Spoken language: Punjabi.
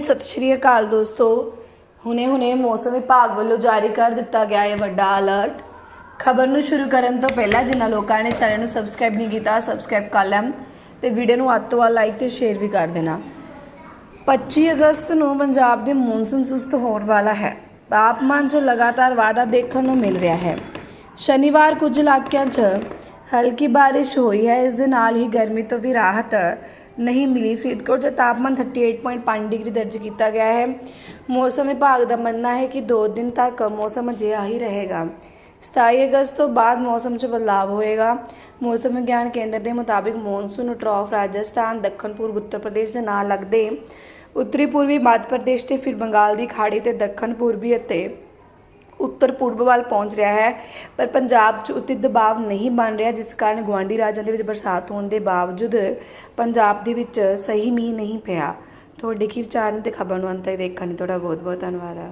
ਸਤਿ ਸ਼੍ਰੀ ਅਕਾਲ ਦੋਸਤੋ। ਹੁਣੇ-ਹੁਣੇ ਮੌਸਮ ਵਿਭਾਗ ਵੱਲੋਂ ਜਾਰੀ ਕਰ ਦਿੱਤਾ ਗਿਆ ਹੈ ਵੱਡਾ ਅਲਰਟ ਖਬਰ ਨੂੰ ਸ਼ੁਰੂ ਕਰਨ ਤੋਂ ਪਹਿਲਾਂ ਜਿਨ੍ਹਾਂ ਲੋਕਾਂ ਨੇ ਚੈਨਲ ਨੂੰ ਸਬਸਕ੍ਰਾਈਬ ਨਹੀਂ ਕੀਤਾ ਸਬਸਕ੍ਰਾਈਬ ਕਰ ਲੈਣ ਤੇ ਵੀਡੀਓ ਨੂੰ ਅੱਤ ਤੋਂ ਵੱਧ ਲਾਈਕ ਤੇ ਸ਼ੇਅਰ ਵੀ ਕਰ ਦੇਣਾ। 25 ਅਗਸਤ ਨੂੰ ਪੰਜਾਬ ਦੇ ਮੌਨਸੂਨ ਸੁਸਤ ਹੋਣ ਵਾਲਾ ਹੈ। ਤਾਪਮਾਨ 'ਚ ਲਗਾਤਾਰ ਵਾਧਾ ਦੇਖਣ ਨੂੰ ਮਿਲ ਰਿਹਾ ਹੈ। ਸ਼ਨੀਵਾਰ ਕੁਝ ਇਲਾਕਿਆਂ 'ਚ ਹਲਕੀ ਬਾਰਿਸ਼ ਹੋਈ ਹੈ। ਇਸ ਦੇ ਨਾਲ ਹੀ ਗਰਮੀ ਤੋਂ ਵੀ ਰਾਹਤ ਨਹੀਂ ਮਿਲੀ। ਫਰੀਦਕੋਟ 'ਚ ਤਾਪਮਾਨ 38.5 ਡਿਗਰੀ ਦਰਜ ਕੀਤਾ ਗਿਆ ਹੈ। ਮੌਸਮ ਵਿਭਾਗ ਦਾ ਮੰਨਣਾ ਹੈ ਕਿ 2 ਦਿਨ ਤੱਕ ਮੌਸਮ ਅਜਿਹਾ ਹੀ ਰਹੇਗਾ। 27 ਅਗਸਤ ਤੋਂ ਬਾਅਦ ਮੌਸਮ 'ਚ ਬਦਲਾਅ ਹੋਏਗਾ। ਮੌਸਮ ਵਿਗਿਆਨ ਕੇਂਦਰ ਦੇ ਮੁਤਾਬਿਕ ਮੌਨਸੂਨ ਟਰੌਫ ਰਾਜਸਥਾਨ, ਦੱਖਣ ਪੂਰਬ ਉੱਤਰ ਪ੍ਰਦੇਸ਼ ਦੇ ਨਾਲ ਲੱਗਦੇ, ਉੱਤਰੀ ਪੂਰਬੀ ਮੱਧ ਪ੍ਰਦੇਸ਼ ਤੇ ਫਿਰ ਬੰਗਾਲ ਦੀ ਖਾੜੀ ਤੇ ਦੱਖਣ ਪੂਰਬੀ ਅਤੇ ਉੱਤਰ ਪੂਰਬ ਵੱਲ ਪਹੁੰਚ ਰਿਹਾ ਹੈ, ਪਰ ਪੰਜਾਬ 'ਚ ਉਤੇ ਦਬਾਅ ਨਹੀਂ ਬਣ ਰਿਹਾ, ਜਿਸ ਕਾਰਨ ਗੁਆਂਢੀ ਰਾਜਾਂ ਦੇ ਵਿੱਚ ਬਰਸਾਤ ਹੋਣ ਦੇ ਬਾਵਜੂਦ ਪੰਜਾਬ ਦੇ ਵਿੱਚ ਸਹੀ ਮੀਂਹ ਨਹੀਂ ਪਿਆ। ਤੁਹਾਡੇ ਕੀ ਵਿਚਾਰ ਨੇ ਤੇ ਖਬਰ ਨੂੰ ਅੰਤ ਤੱਕ ਦੇਖਣ ਲਈ ਤੁਹਾਡਾ ਬਹੁਤ ਬਹੁਤ ਧੰਨਵਾਦ। ਹੈ